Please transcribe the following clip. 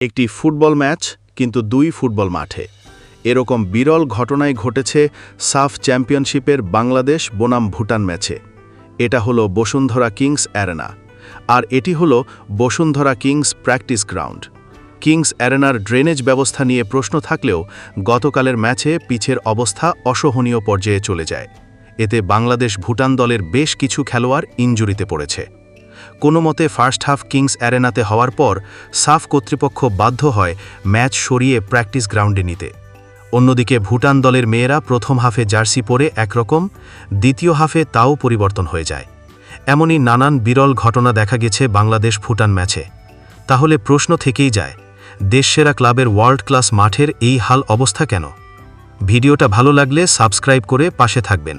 একটি football match, কিন্তু দুই ফুটবল মাঠে। এরকম বিরল ঘটনাই ঘটেছে সাফ চ্যাম্পিয়নশিপের বাংলাদেশ বনাম ভুটান ম্যাচে। এটা হলো বসুন্ধরা কিংস অ্যারেনা, আর এটি হলো Bashundhara Kings practice ground. Kings অ্যারেনার drainage ব্যবস্থা নিয়ে প্রশ্ন থাকলেও গতকালের ম্যাচে পিচের অবস্থা অসহনীয় পর্যায়ে চলে যায়। এতে বাংলাদেশ ভুটান দলের বেশ কিছু খেলোয়াড় ইনজুরিতে পড়েছে। কোনো মতে ফার্স্ট হাফ কিংস অ্যারেনাতে হওয়ার পর, সাফ কর্তৃপক্ষ বাধ্য হয় ম্যাচ সরিয়ে প্র্যাকটিস গ্রাউন্ডে নিতে। অন্যদিকে ভুটান দলের মেয়েরা প্রথম হাফে জার্সি পরে একরকম, দ্বিতীয় হাফে তাও পরিবর্তন হয়ে যায়। এমনই নানান বিরল ঘটনা দেখা গেছে বাংলাদেশ ভুটান ম্যাচে। তাহলে প্রশ্ন থেকেই যায়, দেশসেরা ক্লাবের ওয়ার্ল্ড ক্লাস মাঠের এই হাল অবস্থা কেন? ভিডিওটা ভালো লাগলে সাবস্ক্রাইব করে পাশে থাকবেন।